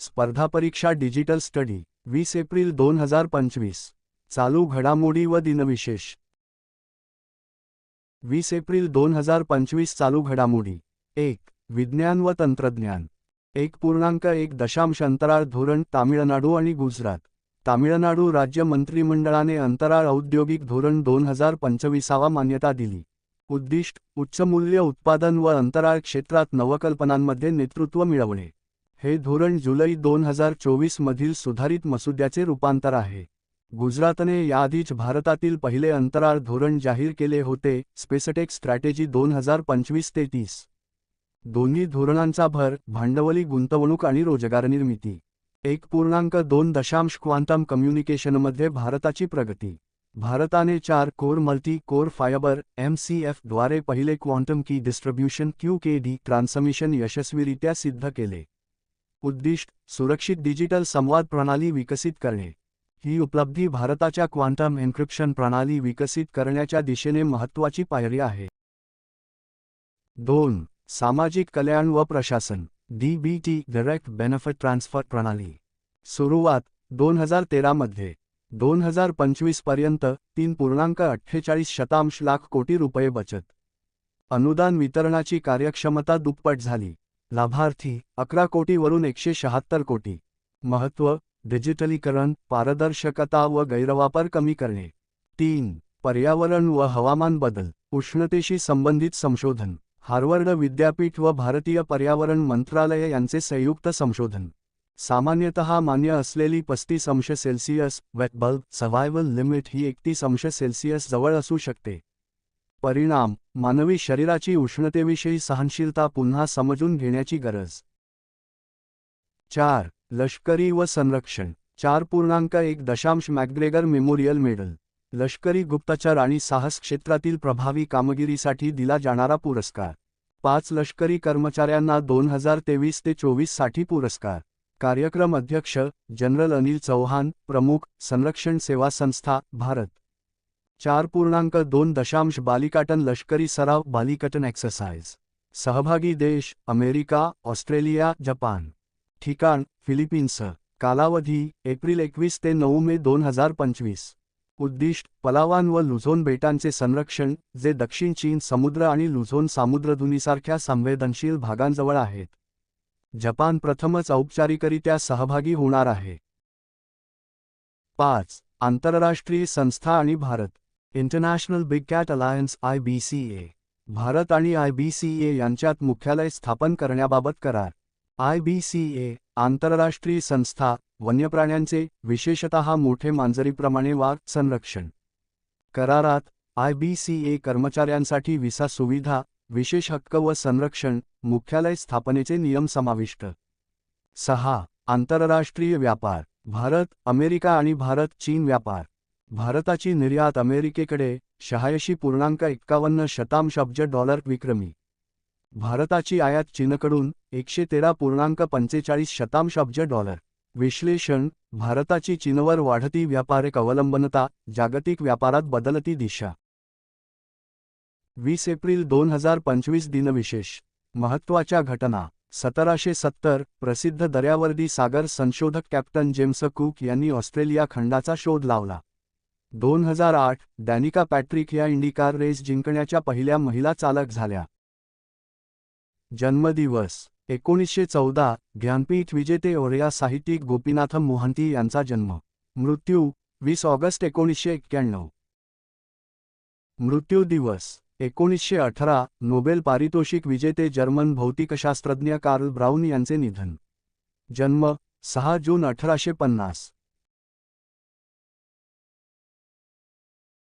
स्पर्धा परीक्षा digital study वीस एप्रिल दोन हजार पंचवीस. चालू घडामोडी व दिनविशेष. वीस एप्रिल दोन हजार पंचवीस चालू घडामोडी. एक विज्ञान व तंत्रज्ञान. एक पूर्णांक एक दशांश अंतराळ धोरण तामिळनाडू आणि गुजरात. तामिळनाडू राज्य मंत्रिमंडळाने अंतराळ औद्योगिक धोरण दोन हजार पंचवीसावा मान्यता दिली. उद्दिष्ट उच्च मूल्य उत्पादन व अंतराळ क्षेत्रात नवकल्पनांमध्ये नेतृत्व मिळवणे. हे धोरण जुलै दोन हजार चोवीस मधील सुधारित मसुद्याचे रूपांतर आहे. गुजरातने याआधीच भारतातील पहिले अंतराळ धोरण जाहीर केले होते स्पेसटेक स्ट्रॅटेजी दोन हजार पंचवीस ते तीस. दोन्ही धोरणांचा भर भांडवली गुंतवणूक आणि रोजगार निर्मिती एक पूर्णांक दोन दशांश क्वांटम कम्युनिकेशनमध्ये भारताची प्रगती. भारताने चार core multi core fibre M C एफद्वारे पहिले quantum key distribution Q K D transmission यशस्वीरित्या सिद्ध केले. उद्दिष्ट सुरक्षित डिजिटल संवाद प्रणाली विकसित करणे. ही उपलब्धी भारताच्या क्वांटम एन्क्रिप्शन प्रणाली विकसित करण्याच्या दिशेने महत्त्वाची पायरी आहे. दोन सामाजिक कल्याण व प्रशासन डीबीटी डायरेक्ट बेनिफिट ट्रान्सफर प्रणाली. सुरुवात दोन हजार तेरामध्ये दोन हजार पंचवीसपर्यंत तीन पूर्णांक अठ्ठेचाळीस शतांश लाख कोटी रुपये बचत. अनुदान वितरणाची कार्यक्षमता दुप्पट झाली. लाभार्थी अकरा कोटीवरून एकशे शहात्तर कोटी. महत्त्व डिजिटलीकरण पारदर्शकता व गैरवापर कमी करणे. तीन पर्यावरण व हवामान बदल उष्णतेशी संबंधित संशोधन. हार्वर्ड विद्यापीठ व भारतीय पर्यावरण मंत्रालय यांचे संयुक्त संशोधन. सामान्यतः मान्य असलेली पस्तीस अंश Celsius wet bulb survival limit ही एकतीस अंश सेल्सिअस जवळ असू शकते. परिणाम मानवी शरीराची उष्णतेविषयी सहनशीलता पुन्हा समजून घेण्याची गरज. चार लष्करी व संरक्षण. चार पूर्णांक एक दशांश मॅकग्रेगर मेमोरियल मेडल. लष्करी गुप्तचर आणि साहस क्षेत्रातील प्रभावी कामगिरीसाठी दिला जाणारा पुरस्कार. पाच लष्करी कर्मचाऱ्यांना दोन हजार तेवीस ते चोवीससाठी पुरस्कार. कार्यक्रम अध्यक्ष जनरल अनिल चौहान प्रमुख संरक्षण सेवा संस्था भारत. चार पूर्णांक दोन दशांश बालिकाटन लष्करी सराव बालिकटन एक्सरसाइज. सहभागी देश अमेरिका ऑस्ट्रेलिया जपान. ठिकाण फिलिपिन्स. कालावधी एप्रिल एकवीस ते नऊ मे दोन हजार पंचवीस. उद्दिष्ट पलावान व लुझोन बेटांचे संरक्षण जे दक्षिण चीन समुद्र आणि लुझोन सामुद्रधुनीसारख्या संवेदनशील भागांजवळ आहेत. जपान प्रथमच औपचारिकरित्या सहभागी होणार आहे. पाच. आंतरराष्ट्रीय संस्था आणि Bharat. International Big Cat Alliance I B C A Bharat आणि आय बी सी ए यांच्यात मुख्यालय स्थापन करण्याबाबत करार. आय बी सी ए आंतरराष्ट्रीय संस्था वन्यप्राण्यांचे विशेषतः मोठे मांजरीप्रमाणे वाघ संरक्षण. करारात आय बी सी ए कर्मचाऱ्यांसाठी विसा सुविधा विशेष हक्क व संरक्षण मुख्यालय स्थापनेचे नियम समाविष्ट. सहा आंतरराष्ट्रीय व्यापार. भारत अमेरिका आणि भारत चीन व्यापार. भारताची निर्यात अमेरिकेकडे शहाऐंशी पूर्णांक एक्कावन्न शतांश अब्ज डॉलर विक्रमी. भारताची आयात चीनकडून एकशे तेरा पूर्णांक पंचेचाळीस शतांश अब्ज डॉलर. विश्लेषण भारताची चीनवर वाढती व्यापारिक अवलंबनता जागतिक व्यापारात बदलती दिशा. वीस एप्रिल दोन हजार पंचवीस दिनविशेष. महत्त्वाच्या घटना. सतराशे सत्तर प्रसिद्ध दर्यावर्दी सागर संशोधक कॅप्टन जेम्स कूक यांनी ऑस्ट्रेलिया खंडाचा शोध लावला. दोन हजार आठ डॅनिका पॅट्रिक या इंडिकार रेस जिंकण्याच्या पहिल्या महिला चालक झाल्या. जन्मदिवस एकोणीसशे चौदा ज्ञानपीठ विजेते ओरिया साहित्यिक गोपीनाथम मोहंती यांचा जन्म. मृत्यू वीस ऑगस्ट एकोणीसशे एक्क्याण्णव. मृत्यू दिवस एकोणीसशे अठरा नोबेल पारितोषिक विजेते जर्मन भौतिकशास्त्रज्ञ कार्ल ब्राऊन यांचे निधन. जन्म सहा जून अठराशे पन्नास.